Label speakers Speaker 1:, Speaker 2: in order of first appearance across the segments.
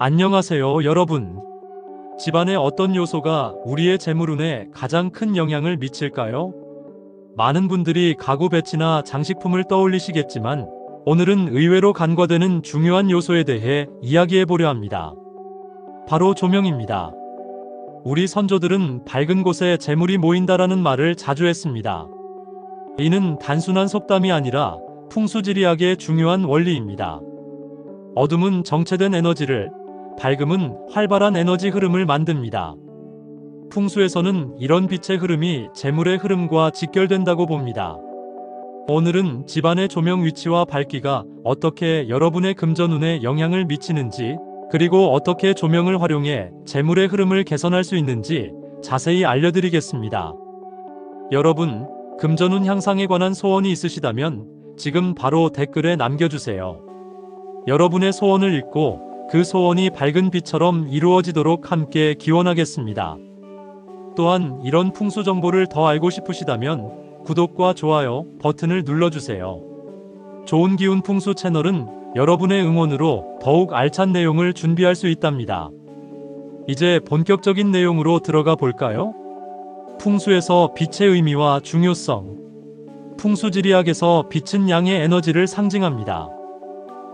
Speaker 1: 안녕하세요, 여러분. 집안의 어떤 요소가 우리의 재물운에 가장 큰 영향을 미칠까요? 많은 분들이 가구 배치나 장식품을 떠올리시겠지만 오늘은 의외로 간과되는 중요한 요소에 대해 이야기해 보려 합니다. 바로 조명입니다. 우리 선조들은 밝은 곳에 재물이 모인다라는 말을 자주 했습니다. 이는 단순한 속담이 아니라 풍수지리학의 중요한 원리입니다. 어둠은 정체된 에너지를, 밝음은 활발한 에너지 흐름을 만듭니다. 풍수에서는 이런 빛의 흐름이 재물의 흐름과 직결된다고 봅니다. 오늘은 집안의 조명 위치와 밝기가 어떻게 여러분의 금전운에 영향을 미치는지, 그리고 어떻게 조명을 활용해 재물의 흐름을 개선할 수 있는지 자세히 알려드리겠습니다. 여러분, 금전운 향상에 관한 소원이 있으시다면 지금 바로 댓글에 남겨주세요. 여러분의 소원을 읽고 그 소원이 밝은 빛처럼 이루어지도록 함께 기원하겠습니다. 또한 이런 풍수 정보를 더 알고 싶으시다면 구독과 좋아요 버튼을 눌러주세요. 좋은 기운 풍수 채널은 여러분의 응원으로 더욱 알찬 내용을 준비할 수 있답니다. 이제 본격적인 내용으로 들어가 볼까요? 풍수에서 빛의 의미와 중요성. 풍수지리학에서 빛은 양의 에너지를 상징합니다.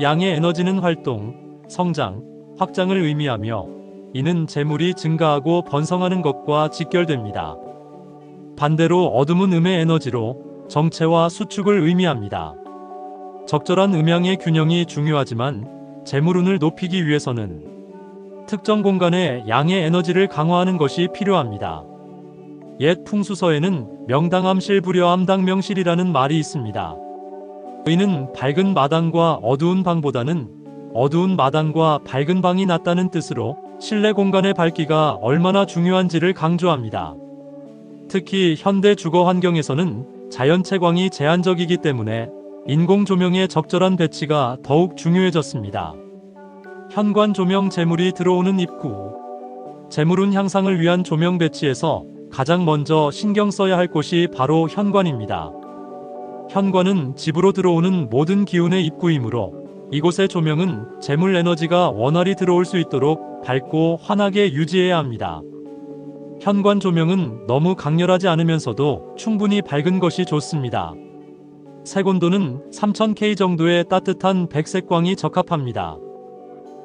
Speaker 1: 양의 에너지는 활동, 성장, 확장을 의미하며 이는 재물이 증가하고 번성하는 것과 직결됩니다. 반대로 어둠은 음의 에너지로 정체와 수축을 의미합니다. 적절한 음양의 균형이 중요하지만 재물운을 높이기 위해서는 특정 공간에 양의 에너지를 강화하는 것이 필요합니다. 옛 풍수서에는 명당암실 불여암당명실이라는 말이 있습니다. 의는 밝은 마당과 어두운 방보다는 어두운 마당과 밝은 방이 낫다는 뜻으로 실내 공간의 밝기가 얼마나 중요한지를 강조합니다. 특히 현대 주거 환경에서는 자연 채광이 제한적이기 때문에 인공 조명의 적절한 배치가 더욱 중요해졌습니다. 현관 조명 재물이 들어오는 입구. 재물운 향상을 위한 조명 배치에서 가장 먼저 신경 써야 할 곳이 바로 현관입니다. 현관은 집으로 들어오는 모든 기운의 입구이므로 이곳의 조명은 재물 에너지가 원활히 들어올 수 있도록 밝고 환하게 유지해야 합니다. 현관 조명은 너무 강렬하지 않으면서도 충분히 밝은 것이 좋습니다. 색온도는 3000K 정도의 따뜻한 백색광이 적합합니다.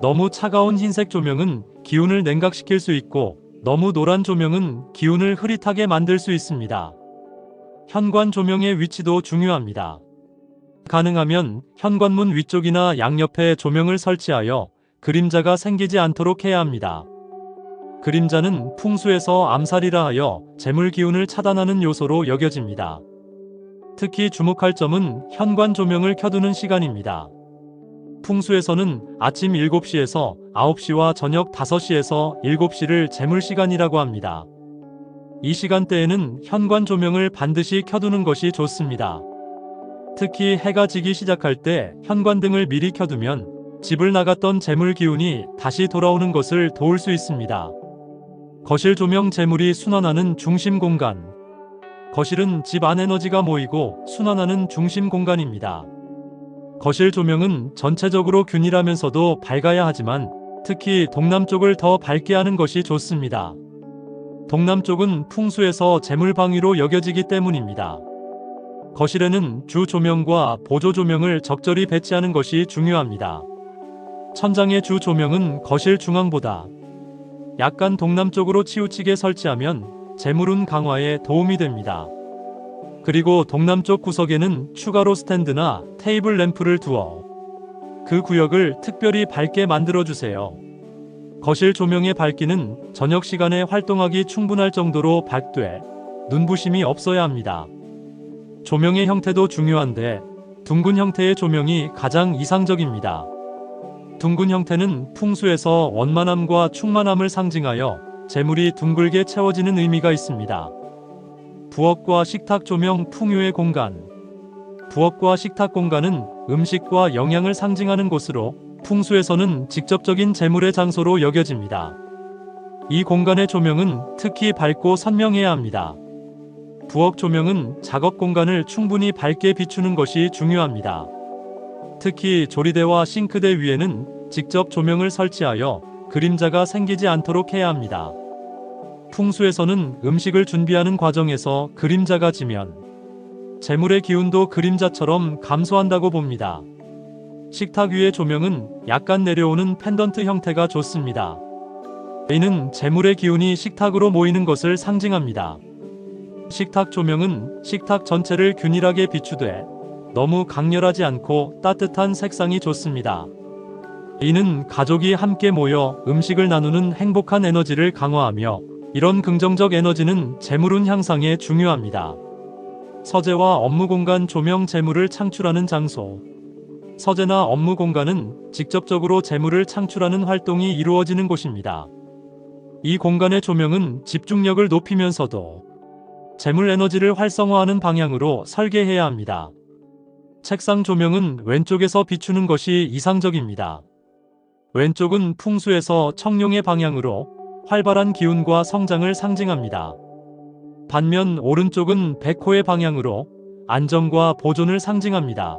Speaker 1: 너무 차가운 흰색 조명은 기운을 냉각시킬 수 있고 너무 노란 조명은 기운을 흐릿하게 만들 수 있습니다. 현관 조명의 위치도 중요합니다. 가능하면 현관문 위쪽이나 양옆에 조명을 설치하여 그림자가 생기지 않도록 해야 합니다. 그림자는 풍수에서 암살이라 하여 재물 기운을 차단하는 요소로 여겨집니다. 특히 주목할 점은 현관 조명을 켜두는 시간입니다. 풍수에서는 아침 7시에서 9시와 저녁 5시에서 7시를 재물 시간이라고 합니다. 이 시간대에는 현관 조명을 반드시 켜두는 것이 좋습니다. 특히 해가 지기 시작할 때 현관등을 미리 켜두면 집을 나갔던 재물 기운이 다시 돌아오는 것을 도울 수 있습니다. 거실 조명 재물이 순환하는 중심 공간. 거실은 집 안 에너지가 모이고 순환하는 중심 공간입니다. 거실 조명은 전체적으로 균일하면서도 밝아야 하지만 특히 동남쪽을 더 밝게 하는 것이 좋습니다. 동남쪽은 풍수에서 재물방위로 여겨지기 때문입니다. 거실에는 주 조명과 보조 조명을 적절히 배치하는 것이 중요합니다. 천장의 주 조명은 거실 중앙보다 약간 동남쪽으로 치우치게 설치하면 재물운 강화에 도움이 됩니다. 그리고 동남쪽 구석에는 추가로 스탠드나 테이블 램프를 두어 그 구역을 특별히 밝게 만들어 주세요. 거실 조명의 밝기는 저녁 시간에 활동하기 충분할 정도로 밝되 눈부심이 없어야 합니다. 조명의 형태도 중요한데 둥근 형태의 조명이 가장 이상적입니다. 둥근 형태는 풍수에서 원만함과 충만함을 상징하여 재물이 둥글게 채워지는 의미가 있습니다. 부엌과 식탁 조명 풍요의 공간. 부엌과 식탁 공간은 음식과 영양을 상징하는 곳으로 풍수에서는 직접적인 재물의 장소로 여겨집니다. 이 공간의 조명은 특히 밝고 선명해야 합니다. 부엌 조명은 작업 공간을 충분히 밝게 비추는 것이 중요합니다. 특히 조리대와 싱크대 위에는 직접 조명을 설치하여 그림자가 생기지 않도록 해야 합니다. 풍수에서는 음식을 준비하는 과정에서 그림자가 지면 재물의 기운도 그림자처럼 감소한다고 봅니다. 식탁 위의 조명은 약간 내려오는 펜던트 형태가 좋습니다. 이는 재물의 기운이 식탁으로 모이는 것을 상징합니다. 식탁 조명은 식탁 전체를 균일하게 비추되 너무 강렬하지 않고 따뜻한 색상이 좋습니다. 이는 가족이 함께 모여 음식을 나누는 행복한 에너지를 강화하며 이런 긍정적 에너지는 재물운 향상에 중요합니다. 서재와 업무 공간 조명 재물을 창출하는 장소. 서재나 업무 공간은 직접적으로 재물을 창출하는 활동이 이루어지는 곳입니다. 이 공간의 조명은 집중력을 높이면서도 재물 에너지를 활성화하는 방향으로 설계해야 합니다. 책상 조명은 왼쪽에서 비추는 것이 이상적입니다. 왼쪽은 풍수에서 청룡의 방향으로 활발한 기운과 성장을 상징합니다. 반면 오른쪽은 백호의 방향으로 안정과 보존을 상징합니다.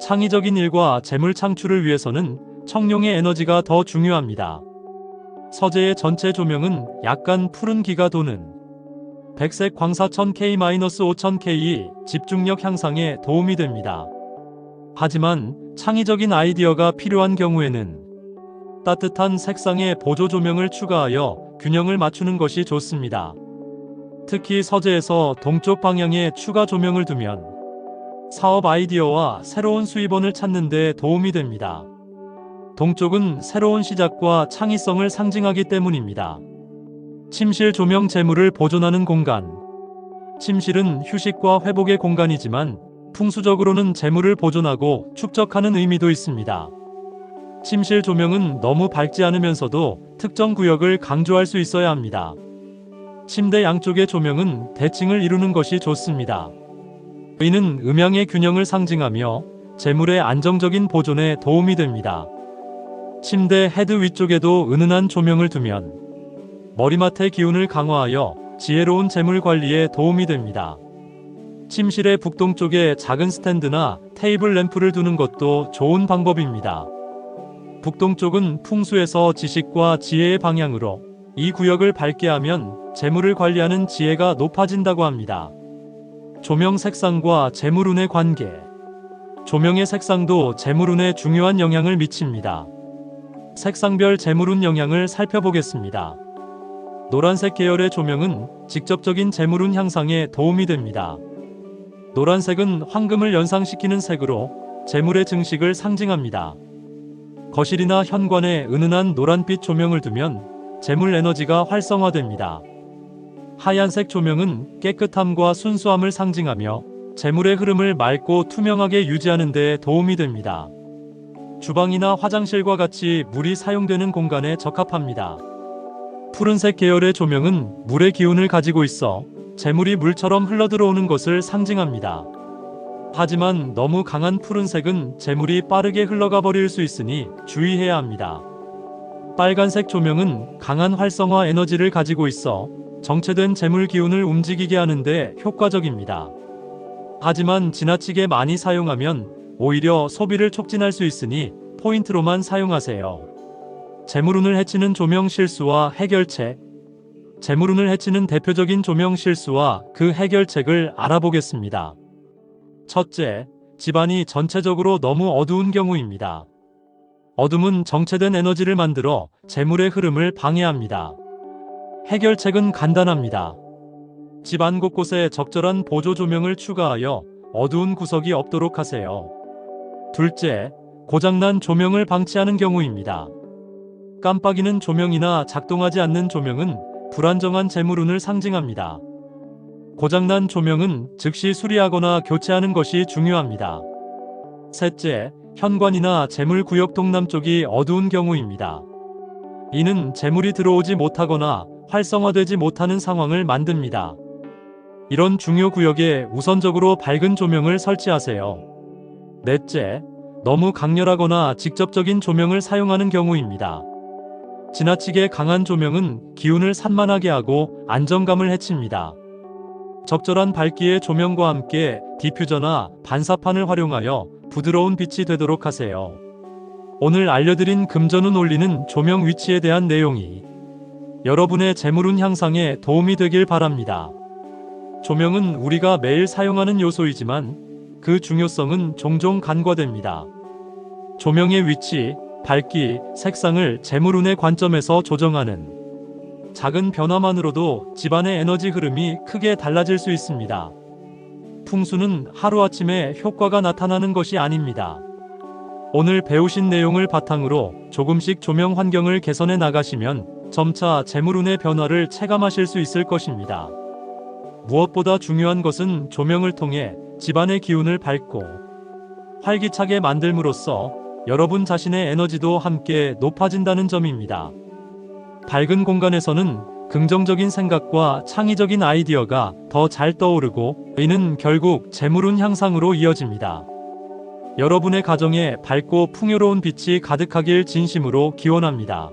Speaker 1: 창의적인 일과 재물 창출을 위해서는 청룡의 에너지가 더 중요합니다. 서재의 전체 조명은 약간 푸른 기가 도는 백색 광사천 K-5000K 집중력 향상에 도움이 됩니다. 하지만 창의적인 아이디어가 필요한 경우에는 따뜻한 색상의 보조 조명을 추가하여 균형을 맞추는 것이 좋습니다. 특히 서재에서 동쪽 방향에 추가 조명을 두면 사업 아이디어와 새로운 수입원을 찾는 데 도움이 됩니다. 동쪽은 새로운 시작과 창의성을 상징하기 때문입니다. 침실 조명 재물을 보존하는 공간. 침실은 휴식과 회복의 공간이지만 풍수적으로는 재물을 보존하고 축적하는 의미도 있습니다. 침실 조명은 너무 밝지 않으면서도 특정 구역을 강조할 수 있어야 합니다. 침대 양쪽의 조명은 대칭을 이루는 것이 좋습니다. 이는 음양의 균형을 상징하며 재물의 안정적인 보존에 도움이 됩니다. 침대 헤드 위쪽에도 은은한 조명을 두면 머리맡의 기운을 강화하여 지혜로운 재물 관리에 도움이 됩니다. 침실의 북동쪽에 작은 스탠드나 테이블 램프를 두는 것도 좋은 방법입니다. 북동쪽은 풍수에서 지식과 지혜의 방향으로 이 구역을 밝게 하면 재물을 관리하는 지혜가 높아진다고 합니다. 조명 색상과 재물운의 관계. 조명의 색상도 재물운에 중요한 영향을 미칩니다. 색상별 재물운 영향을 살펴보겠습니다. 노란색 계열의 조명은 직접적인 재물운 향상에 도움이 됩니다. 노란색은 황금을 연상시키는 색으로 재물의 증식을 상징합니다. 거실이나 현관에 은은한 노란빛 조명을 두면 재물 에너지가 활성화됩니다. 하얀색 조명은 깨끗함과 순수함을 상징하며 재물의 흐름을 맑고 투명하게 유지하는 데 도움이 됩니다. 주방이나 화장실과 같이 물이 사용되는 공간에 적합합니다. 푸른색 계열의 조명은 물의 기운을 가지고 있어 재물이 물처럼 흘러들어오는 것을 상징합니다. 하지만 너무 강한 푸른색은 재물이 빠르게 흘러가 버릴 수 있으니 주의해야 합니다. 빨간색 조명은 강한 활성화 에너지를 가지고 있어 정체된 재물 기운을 움직이게 하는데 효과적입니다. 하지만 지나치게 많이 사용하면 오히려 소비를 촉진할 수 있으니 포인트로만 사용하세요. 재물운을 해치는 조명 실수와 해결책. 재물운을 해치는 대표적인 조명 실수와 그 해결책을 알아보겠습니다. 첫째, 집안이 전체적으로 너무 어두운 경우입니다. 어둠은 정체된 에너지를 만들어 재물의 흐름을 방해합니다. 해결책은 간단합니다. 집안 곳곳에 적절한 보조 조명을 추가하여 어두운 구석이 없도록 하세요. 둘째, 고장난 조명을 방치하는 경우입니다. 깜빡이는 조명이나 작동하지 않는 조명은 불안정한 재물운을 상징합니다. 고장난 조명은 즉시 수리하거나 교체하는 것이 중요합니다. 셋째, 현관이나 재물 구역 동남쪽이 어두운 경우입니다. 이는 재물이 들어오지 못하거나 활성화되지 못하는 상황을 만듭니다. 이런 중요 구역에 우선적으로 밝은 조명을 설치하세요. 넷째, 너무 강렬하거나 직접적인 조명을 사용하는 경우입니다. 지나치게 강한 조명은 기운을 산만하게 하고 안정감을 해칩니다. 적절한 밝기의 조명과 함께 디퓨저나 반사판을 활용하여 부드러운 빛이 되도록 하세요. 오늘 알려드린 금전운 올리는 조명 위치에 대한 내용이 여러분의 재물운 향상에 도움이 되길 바랍니다. 조명은 우리가 매일 사용하는 요소이지만 그 중요성은 종종 간과됩니다. 조명의 위치, 밝기, 색상을 재물운의 관점에서 조정하는 작은 변화만으로도 집안의 에너지 흐름이 크게 달라질 수 있습니다. 풍수는 하루아침에 효과가 나타나는 것이 아닙니다. 오늘 배우신 내용을 바탕으로 조금씩 조명 환경을 개선해 나가시면 점차 재물운의 변화를 체감하실 수 있을 것입니다. 무엇보다 중요한 것은 조명을 통해 집안의 기운을 밝고 활기차게 만들므로써 여러분 자신의 에너지도 함께 높아진다는 점입니다. 밝은 공간에서는 긍정적인 생각과 창의적인 아이디어가 더 잘 떠오르고 이는 결국 재물운 향상으로 이어집니다. 여러분의 가정에 밝고 풍요로운 빛이 가득하길 진심으로 기원합니다.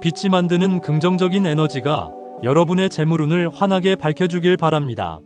Speaker 1: 빛이 만드는 긍정적인 에너지가 여러분의 재물운을 환하게 밝혀주길 바랍니다.